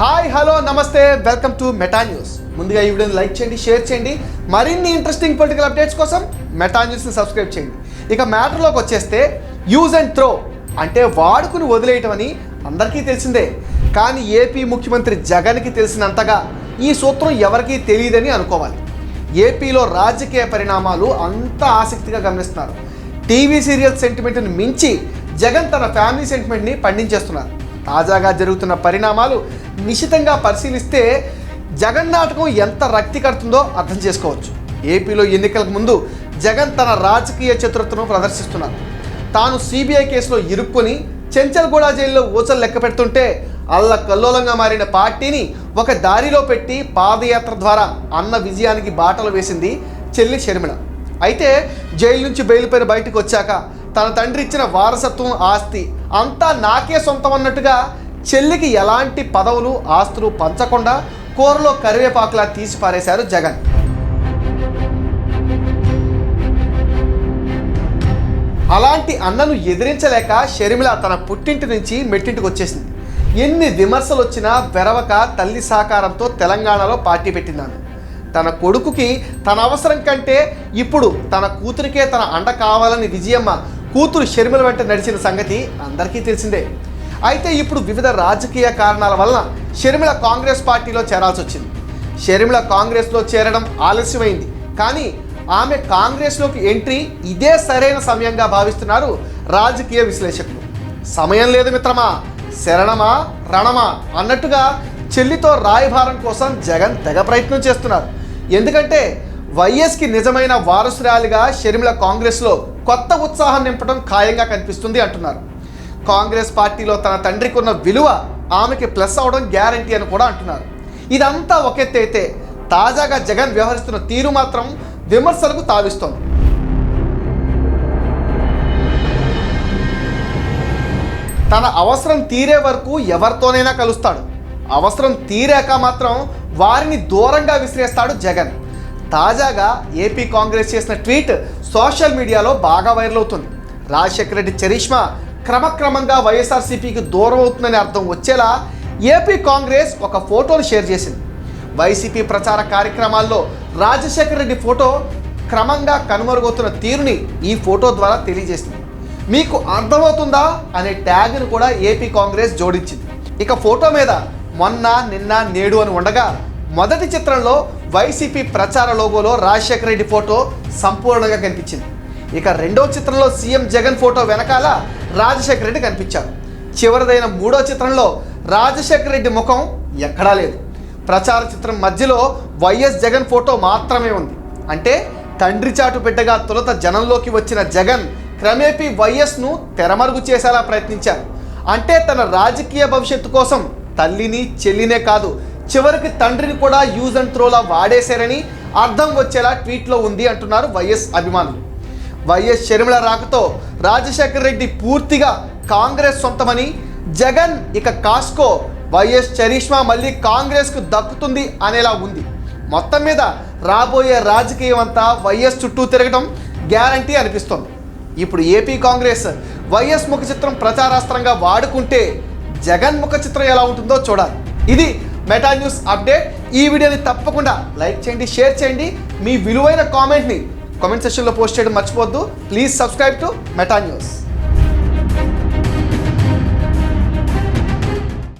Hi hello నమస్తే welcome to Meta news. ముందుగా ఈ వీడియోని లైక్ చేయండి షేర్ చేయండి. మరిన్ని ఇంట్రెస్టింగ్ పొలిటికల్ అప్డేట్స్ కోసం మెటా న్యూస్ని సబ్స్క్రైబ్ చేయండి. ఇక మ్యాటర్లోకి వచ్చేస్తే యూజ్ అండ్ త్రో అంటే వాడుకుని వదిలేయటం అని అందరికీ తెలిసిందే. కానీ ఏపీ ముఖ్యమంత్రి జగన్కి తెలిసినంతగా ఈ సూత్రం ఎవరికీ తెలియదని అనుకోవాలి. ఏపీలో రాజకీయ పరిణామాలు అంత ఆసక్తిగా గమనిస్తున్నారు. టీవీ సీరియల్ సెంటిమెంట్ని మించి జగన్ తన ఫ్యామిలీ సెంటిమెంట్ని పండించేస్తున్నారు. తాజాగా జరుగుతున్న పరిణామాలు నిశితంగా పరిశీలిస్తే జగన్ నాటకం ఎంత రక్తి కడుతుందో అర్థం చేసుకోవచ్చు. ఏపీలో ఎన్నికలకు ముందు జగన్ తన రాజకీయ చతురతను ప్రదర్శిస్తున్నారు తాను సిబిఐ కేసులో ఇరుక్కుని చెంచల్గూడ జైల్లో ఊచలు లెక్క పెడుతుంటే అల్ల కల్లోలంగా మారిన పార్టీని ఒక దారిలో పెట్టి పాదయాత్ర ద్వారా అన్న విజయానికి బాటలు వేసింది చెల్లి షర్మిల. అయితే జైలు నుంచి బెయిల్పైన బయటకు వచ్చాక తన తండ్రి ఇచ్చిన వారసత్వం ఆస్తి అంతా నాకే సొంతం అన్నట్టుగా చెల్లికి ఎలాంటి పదవులు ఆస్తులు పంచకుండా కూరలో కరివేపాకులా తీసి పారేశారు జగన్. అలాంటి అన్నను ఎదిరించలేక షర్మిల తన పుట్టింటి నుంచి మెట్టింటికి వచ్చేసింది. ఎన్ని విమర్శలు వచ్చినా వెరవక తల్లి సహకారంతో తెలంగాణలో పార్టీ పెట్టిందాను తన కొడుకుకి తన అవసరం కంటే ఇప్పుడు తన కూతురికే తన అండ కావాలని విజయమ్మ కూతురు షర్మిల వెంట నడిచిన సంగతి అందరికీ తెలిసిందే. అయితే ఇప్పుడు వివిధ రాజకీయ కారణాల వలన షర్మిల కాంగ్రెస్ పార్టీలో చేరాల్సి వచ్చింది. షర్మిల కాంగ్రెస్లో చేరడం ఆలస్యమైంది. కానీ ఆమె కాంగ్రెస్లోకి ఎంట్రీ ఇదే సరైన సమయంగా భావిస్తున్నారు రాజకీయ విశ్లేషకులు. సమయం లేదు మిత్రమా శరణమా రణమా అన్నట్టుగా చెల్లితో రాయభారం కోసం జగన్ తెగ ప్రయత్నం చేస్తున్నారు. ఎందుకంటే వైఎస్కి నిజమైన వారసురాలిగా షర్మిల కాంగ్రెస్లో కొత్త ఉత్సాహం నింపడం ఖాయంగా కనిపిస్తుంది అంటున్నారు. కాంగ్రెస్ పార్టీలో తన తండ్రికి ఉన్న విలువ ఆమెకి ప్లస్ అవడం గ్యారంటీ అని కూడా అంటున్నారు. ఇదంతా ఒకెత్తైతే తాజాగా జగన్ వ్యవహరిస్తున్న తీరు మాత్రం విమర్శలకు తావిస్తోంది. తన అవసరం తీరే వరకు ఎవరితోనైనా కలుస్తాడు. అవసరం తీరాక మాత్రం వారిని దూరంగా విసిరేస్తాడు జగన్. తాజాగా ఏపీ కాంగ్రెస్ చేసిన ట్వీట్ సోషల్ మీడియాలో బాగా వైరల్ అవుతుంది. రాజశేఖర రెడ్డి చరిష్మా క్రమక్రమంగా వైఎస్ఆర్సీపీకి దూరం అవుతుందని అర్థం వచ్చేలా ఏపీ కాంగ్రెస్ ఒక ఫోటోను షేర్ చేసింది. వైసీపీ ప్రచార కార్యక్రమాల్లో రాజశేఖర రెడ్డి ఫోటో క్రమంగా కనుమరుగవుతున్న తీరుని ఈ ఫోటో ద్వారా తెలియజేసింది. మీకు అర్థమవుతుందా అనే ట్యాగ్ను కూడా ఏపీ కాంగ్రెస్ జోడించింది. ఇక ఫోటో మీద మొన్న నిన్న నేడు అని ఉండగా మొదటి చిత్రంలో వైసీపీ ప్రచార లోగోలో రాజశేఖర రెడ్డి ఫోటో సంపూర్ణంగా కనిపించింది. ఇక రెండో చిత్రంలో సీఎం జగన్ ఫోటో వెనకాల రాజశేఖర రెడ్డి కనిపించారు. చివరిదైన మూడో చిత్రంలో రాజశేఖర రెడ్డి ముఖం ఎక్కడా లేదు. ప్రచార చిత్రం మధ్యలో వైఎస్ జగన్ ఫోటో మాత్రమే ఉంది. అంటే తండ్రి చాటు బిడ్డగా తొలుత జనంలోకి వచ్చిన జగన్ క్రమేపీ వైఎస్ను తెరమరుగు చేసేలా ప్రయత్నించారు. అంటే తన రాజకీయ భవిష్యత్తు కోసం తల్లిని చెల్లినే కాదు చివరికి తండ్రిని కూడా యూజ్ అండ్ త్రోలా వాడేశారని అర్థం వచ్చేలా ట్వీట్లో ఉంది అంటున్నారు వైఎస్ అభిమానులు. వైఎస్ షర్మిల రాకతో రాజశేఖర రెడ్డి పూర్తిగా కాంగ్రెస్ సొంతమని జగన్ ఇక కాస్కో వైఎస్ చరిష్మా మళ్ళీ కాంగ్రెస్కు దక్కుతుంది అనేలా ఉంది. మొత్తం మీద రాబోయే రాజకీయం అంతా వైఎస్ చుట్టూ తిరగడం గ్యారంటీ అనిపిస్తోంది. ఇప్పుడు ఏపీ కాంగ్రెస్ వైఎస్ ముఖ చిత్రం ప్రచారాస్త్రంగా వాడుకుంటే జగన్ ముఖ చిత్రం ఎలా ఉంటుందో చూడాలి. ఇది మెటా న్యూస్ అప్డేట్. ఈ వీడియోని తప్పకుండా లైక్ చేయండి షేర్ చేయండి. మీ విలువైన కామెంట్ని కామెంట్ సెక్షన్లో పోస్ట్ చేయడం మర్చిపోవద్దు. Please subscribe to Meta news